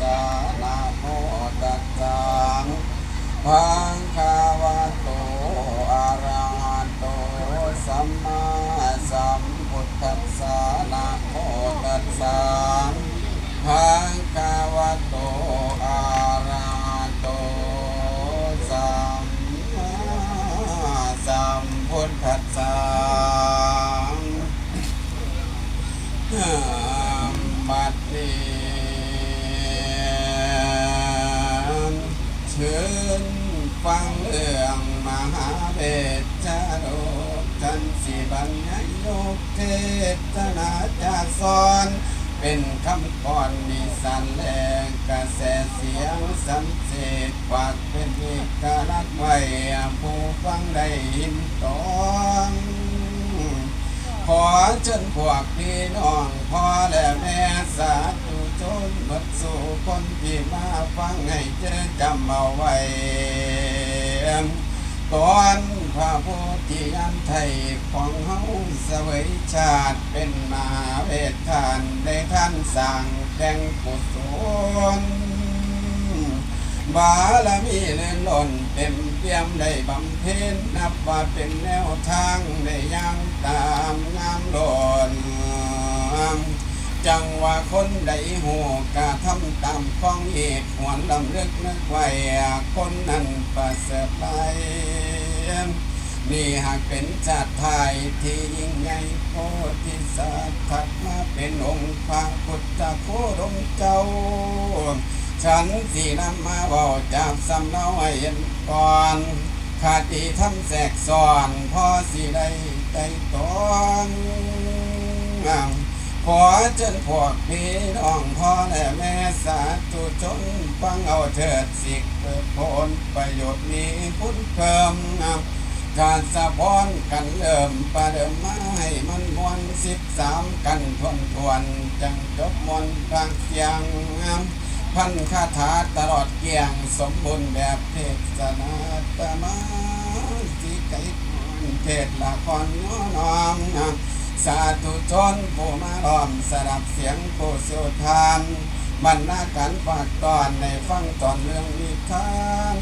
สานาโมตัสสังพัง ฟังเรื่องมหาเวชชาโลกท่านสิบัญญัติโลกเทศนาจาสอนเป็นคำก่อนมีสันแรงกระแสเสียงสันเสษฝากเป็นเอกลักษณ์ไว้ผู้ฟังได้ยินตองขอเชิญพวกพี่น้องพ่อและแม่สาธุชนหมดสู่คนที่มาฟังให้เจอจำเอาไว้ ตอนพระโพธิยันไทยของเฮาเสวยชาติเป็นมหาเวททานได้ท่านสั่งแข่งกุศลบารมีเลื่อนล่นเต็มเปี่ยมได้บำเพ็ญนับว่าเป็นแนวทางได้ จังว่าคนใดหูกะทำตามข้องเหตุหวนลำเลึกนึกไว้คนนั้นประเสริฐไปนี่หากเป็นชาติไทยที่ยิ่งใหญ่โพธิสัตว์ถัดมาเป็นองค์พระพุทธโคดมเจ้า ฉันสีนำมาเบาจากสำเนาให้เห็นก่อนขาดีทำแสกซ้อนพอสีได้ใจตอน ขอเชิญพวกพี่น้องพ่อและแม่สาธุชนฟังเอาเถิดสิกเปิดผลประโยชน์มีพุทธเพิ่มการสะพอนกันเริ่มประเดิมมาให้มันมวนสิบสามกันทวนทวนจังจบมนทางเสียงพันคาถาตลอดเกี่ยงสมบูรณ์แบบเทศนาตมาสิไก่เทศละครน้อน้อมนะ สาธุชนผู้มาล้อมสดับเสียงผู้เสียวทานบรรณาการฝากตอนในฟังตอนเรื่องนิทาน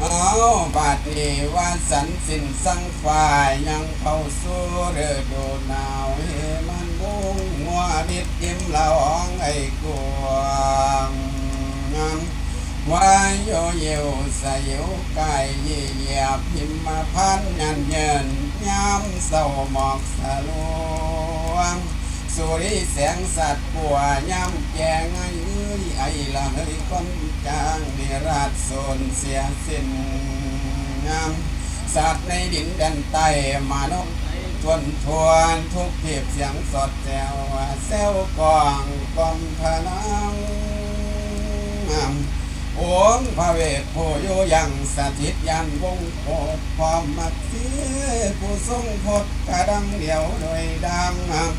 เอาบาดนี้ว่าสันสินสังฝ่ายยังเข้าสู่ฤดูหนาวเฮมันบุ้งมัวนิดยิ้มละอองไอ้กวง เยวสยิวกายยี่เหยียบหิมมาพันยันเยินย้ำเศร้าหมอกสลวง สุริแสงสัตว์ปัวย้ำแจงไอ้เอ้ยไอ้ละเฮ้ยคนจางนิราชโซนเสียสิ้นงามสัตว์ในดินแดนใต้มานกทวนทวนทุกเทียบเสียงสดแจวเซวกองกอมพนังงาม อมพระเวทผู้อยู่ยังสถิตยันวงโคตพร้อมมัดทีผู้ทรงพดกระดังเดียวโดยดังงาม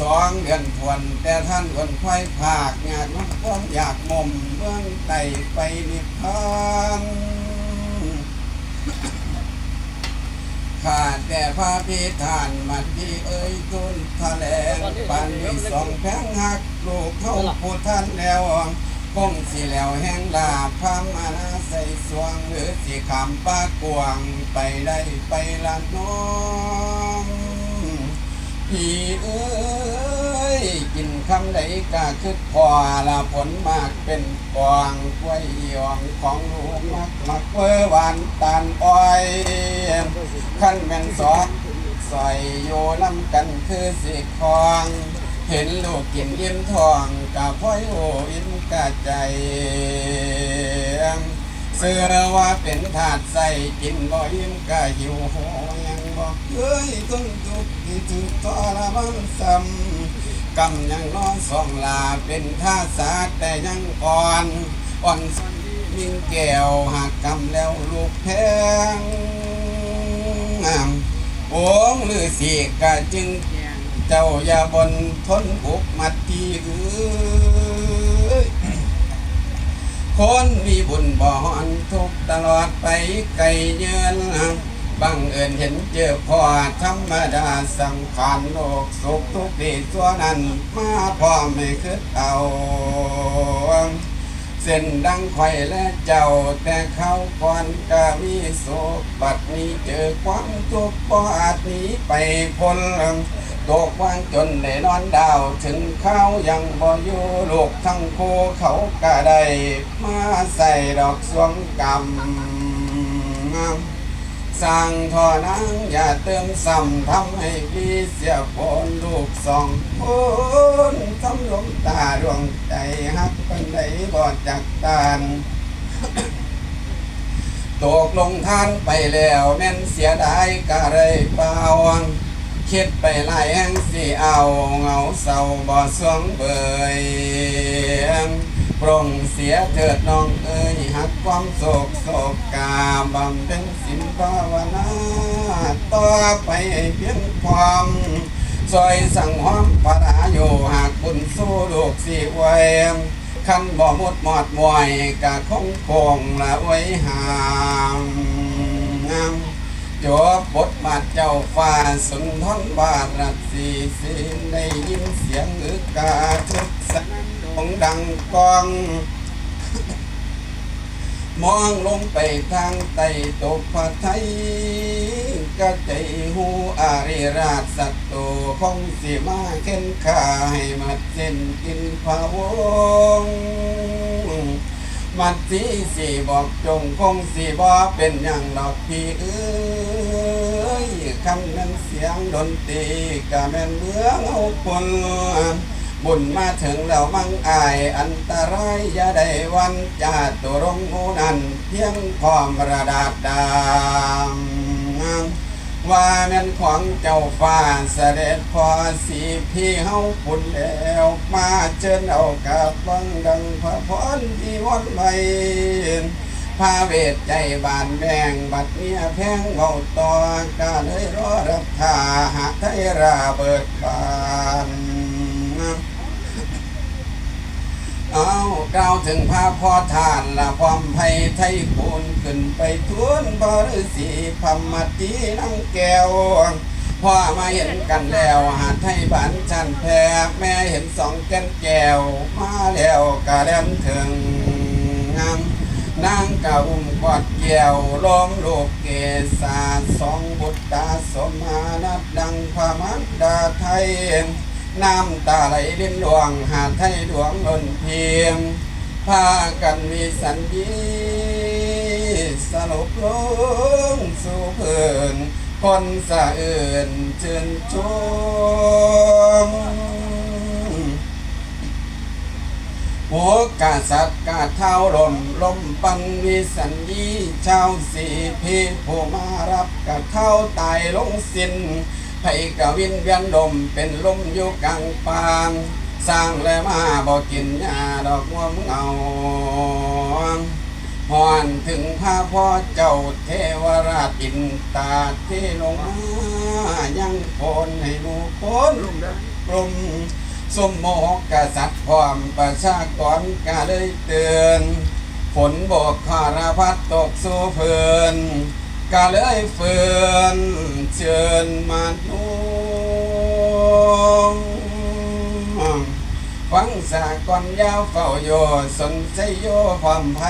สองเดือนทวนแต่ท่านคนไข้ภาคงานมันความอยากมุมเบื้องไตไปนิพพานขาดแต่พระพิธานมัดที่เอ้ยตุนทะแลปันมีสองแพงหักลูกเข้าผู้ท่านแล้ว คงสิแล้วแห้งลาพามานาใส่สวง หรือสิขามป้ากวางไปได้ไปละน้องพี่เอ้ยกินคำใดก็คือพอละผลมากเป็นกวางกล้วยยองของหลวงมักมักเมื่อหวานตาลอ้อยขั้นแม่นสอดใส่โยน้ำกันคือสิคอง เห็นลูกกินยิ้มทองกับพ่อยโอยิ้มกะใจ เสื้อว่าเป็นถาดใส่กินบ่ยิ้มกะหิวโหยังบอกเอ้ยต้องทุกข์ที่ถึงทรมานซ้ำกำยังนอนสองลาเป็นท่าสาแต่ยังอ่อนอ่อนสันมิ่งแก้วหากกำแล้วลูกแพงโอ้งหรือสีกะจึง เจ้าอย่าบนทนบุกมัดที่เอ้ยคนมีบุญบ่อนทุกตลอดไปไกลเยือนบังเอิญเห็นเจอพ่อธรรมดาสังขารโลกสุขทุกข์ดีตัวนั้นมาพร้อไม่คืดเอาเส้นดังไข่และเจ้าแต่เขาก่อนก็มีโศกบัดนี้เจอความทุกข์บ่อาจหนีไปพ้น ตกวางจนได้นอนดาว ถึงเขายังบ่อยู่ลูกทั้งโคเขาก็ได้มาใส่ดอกสวงกรรมสร้างท่อนังอย่าเติมซ้ำทำให้พี่เสียผลลูกสองคนทำลงตาดวงใจฮักปันใดบ่จักตานตกลงทานไปแล้วแม่นเสียดายกะไรเปล่า คิดไปหลายแห่งสิเอาเงาเศร้าบ่สวงเบยปรงเสียเถิดน้องเอ้ยหักความโศกโศกกาบำเป็นสินภาวนาต่อไปให้เพียงความซอยสั่งหอมปราอยู่หากบุญสู้ลูกสิไว้คันบ่หมดหมอดมวยกะคงคงละไว้ห่าง จบบทบาทเจ้าฟ้าสุนทรบาทรัสีสินได้ยินเสียงอึกกาทุกสนนดงดังกอง มองลงไปทางใต้ตกผาไทยก็ใจหูอาริราชสัตว์โตคงสิมาเข็นขาให้มาเส้นกินพะวงมัดสีสีบอกจงคงสีบ่เป็นอย่างดอกพี่เอ้ย คำนั้นเสียงดนตรีกะแม่นเมืองเอาคนบุญมาถึงแล้วมั่งอายอันตรายอย่าได้วันจาตุรงมูนันเพียงพร้อมระดาษดามว่าแม่นของเจ้าฟ้าเสด็จพอสีพี่เฮาปุ่นแล้วมาเชิญเอากับบังดังพระพรที่วันไว้ พาเวทใจบานแบงบัดเนี้ยแพงเบาต่อก็เลยรอรับทาหาไทยราเบิดบานเอากล่าวถึงพระพ่อทานละความไพไทยคูณขึ้นไปทุนบริสีพมตีนังแก้วพ่อมาเห็นกันแล้วหาไทยบ้านชันแพ้แม่เห็นสองแก้นแก้ว มาแล้วกะแลมถึงงาม นางกะอุ้มกอดแก้วล้อมโลกเกษาสองบุตรตาสมานัดดังพระมันดาไทย น้ำตาไหลลิ้นหลวงหาไทยดวงล้นเพียงพากันมีสันดีสลบลงสู่เพื่นคนสะเอื่นเชิญชม หัวกาสัตกาเท้าลมลมปันวิสัญญีชาวสีพีผู้มารับกะเท้าตายลงสิ้นไผกะวินเวียนลมเป็นลมอยู่กลางปางสร้างและมาบอกกินยาดอกงวมเงาหอนถึงพระพ่อเจ้าเทวราชอินตาที่ลงมายังโคนให้หมูโคนลมกลม สมโมกกษัตริย์ความประชากรกาเลยเตือนฝนบกคารพัดตกสู่เพื่นก็เลยเฟือนเชิญมาดูฟังสากลยาวเฝ้าโยสนใจโยความไพ